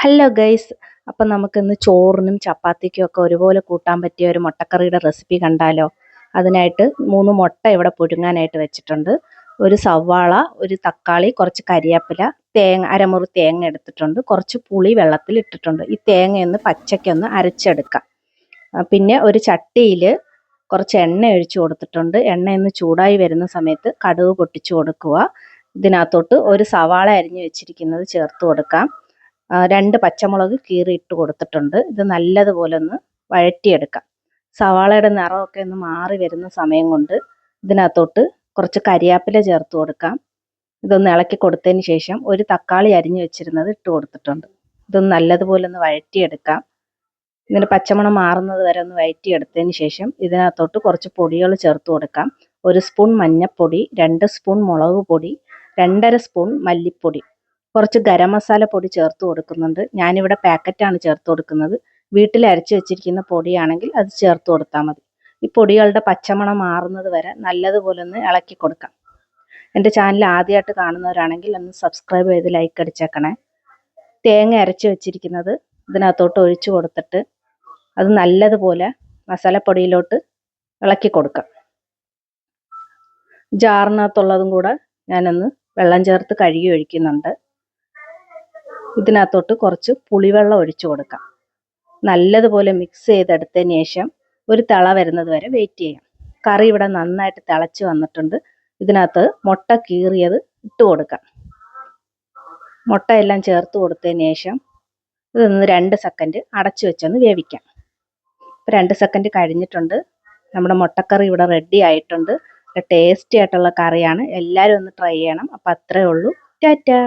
Hello guys അപ്പം നമുക്കിന്ന് ചോറിനും ചപ്പാത്തിക്കും ഒക്കെ ഒരുപോലെ കൂട്ടാൻ പറ്റിയ ഒരു മുട്ടക്കറിയുടെ റെസിപ്പി കണ്ടാലോ? അതിനായിട്ട് മൂന്ന് മുട്ട ഇവിടെ പുഴുങ്ങാനായിട്ട് വെച്ചിട്ടുണ്ട്. ഒരു സവാള ഒരു തക്കാളി കുറച്ച് കരിയാപ്പില തേങ്ങ അരമുറി തേങ്ങ എടുത്തിട്ടുണ്ട്. കുറച്ച് പുളി വെള്ളത്തിൽ ഇട്ടിട്ടുണ്ട്. ഈ തേങ്ങയൊന്ന് പച്ചയ്ക്കൊന്ന് അരച്ചെടുക്കാം. പിന്നെ ഒരു ചട്ടിയിൽ കുറച്ച് എണ്ണ ഒഴിച്ചു കൊടുത്തിട്ടുണ്ട്. എണ്ണ ഒന്ന് ചൂടായി വരുന്ന സമയത്ത് കടുക് പൊട്ടിച്ചു കൊടുക്കുക. ഇതിനകത്തോട്ട് ഒരു സവാള അരിഞ്ഞു വെച്ചിരിക്കുന്നത് ചേർത്ത് കൊടുക്കാം. രണ്ട് പച്ചമുളക് കീറി ഇട്ട് കൊടുത്തിട്ടുണ്ട്. ഇത് നല്ലതുപോലെ ഒന്ന് വഴറ്റിയെടുക്കാം. സവാളയുടെ നിറമൊക്കെ ഒന്ന് മാറി വരുന്ന സമയം കൊണ്ട് ഇതിനകത്തോട്ട് കുറച്ച് കരിയാപ്പില ചേർത്ത് കൊടുക്കാം. ഇതൊന്ന് ഇളക്കി കൊടുത്തതിന് ശേഷം ഒരു തക്കാളി അരിഞ്ഞു വെച്ചിരുന്നത് ഇട്ട് കൊടുത്തിട്ടുണ്ട്. ഇതൊന്ന് നല്ലതുപോലെ ഒന്ന് വഴറ്റിയെടുക്കാം. ഇതിന്റെ പച്ചമണം മാറുന്നത് വരെ ഒന്ന് വഴറ്റിയെടുത്തതിന് ശേഷം ഇതിനകത്തോട്ട് കുറച്ച് പൊടികൾ ചേർത്ത് കൊടുക്കാം. ഒരു സ്പൂൺ മഞ്ഞൾപ്പൊടി രണ്ട് സ്പൂൺ മുളക് പൊടി രണ്ടര സ്പൂൺ മല്ലിപ്പൊടി. കുറച്ച് ഗരം മസാല പൊടി ചേർത്ത് കൊടുക്കുന്നുണ്ട്. ഞാനിവിടെ പാക്കറ്റാണ് ചേർത്ത് കൊടുക്കുന്നത്. വീട്ടിൽ അരച്ച് വെച്ചിരിക്കുന്ന പൊടിയാണെങ്കിൽ അത് ചേർത്ത് കൊടുത്താൽ മതി. ഈ പൊടികളുടെ പച്ചമണം മാറുന്നത് വരെ നല്ലതുപോലെ ഒന്ന് ഇളക്കി കൊടുക്കാം. എന്റെ ചാനൽ ആദ്യമായിട്ട് കാണുന്നവരാണെങ്കിൽ ഒന്ന് സബ്സ്ക്രൈബ് ചെയ്ത് ലൈക്ക് അടിച്ചേക്കണേ. തേങ്ങ അരച്ച് വെച്ചിരിക്കുന്നത് ഇതിനകത്തോട്ട് ഒഴിച്ചു കൊടുത്തിട്ട് അത് നല്ലതുപോലെ മസാലപ്പൊടിയിലോട്ട് ഇളക്കി കൊടുക്കാം. ജാറിനകത്തുള്ളതും കൂടെ ഞാനൊന്ന് വെള്ളം ചേർത്ത് കഴുകി ഒഴിക്കുന്നുണ്ട്. ഇതിനകത്തോട്ട് കുറച്ച് പുളിവെള്ളം ഒഴിച്ചു കൊടുക്കാം. നല്ലതുപോലെ മിക്സ് ചെയ്തെടുത്തതിന് ശേഷം ഒരു തിള വരുന്നത് വരെ വെയിറ്റ് ചെയ്യാം. കറി ഇവിടെ നന്നായിട്ട് തിളച്ച് വന്നിട്ടുണ്ട്. ഇതിനകത്ത് മുട്ട കീറിയത് ഇട്ട് കൊടുക്കാം. മുട്ട എല്ലാം ചേർത്ത് കൊടുത്തതിന് ശേഷം ഇതൊന്ന് രണ്ട് സെക്കൻഡ് അടച്ചു വെച്ചൊന്ന് വേവിക്കാം. ഇപ്പം രണ്ട് സെക്കൻഡ് കഴിഞ്ഞിട്ടുണ്ട്. നമ്മുടെ മുട്ടക്കറി ഇവിടെ റെഡി ആയിട്ടുണ്ട്. ടേസ്റ്റി ആയിട്ടുള്ള കറിയാണ്. എല്ലാവരും ഒന്ന് ട്രൈ ചെയ്യണം. അപ്പം അത്രേ ഉള്ളൂ. ടാറ്റാ!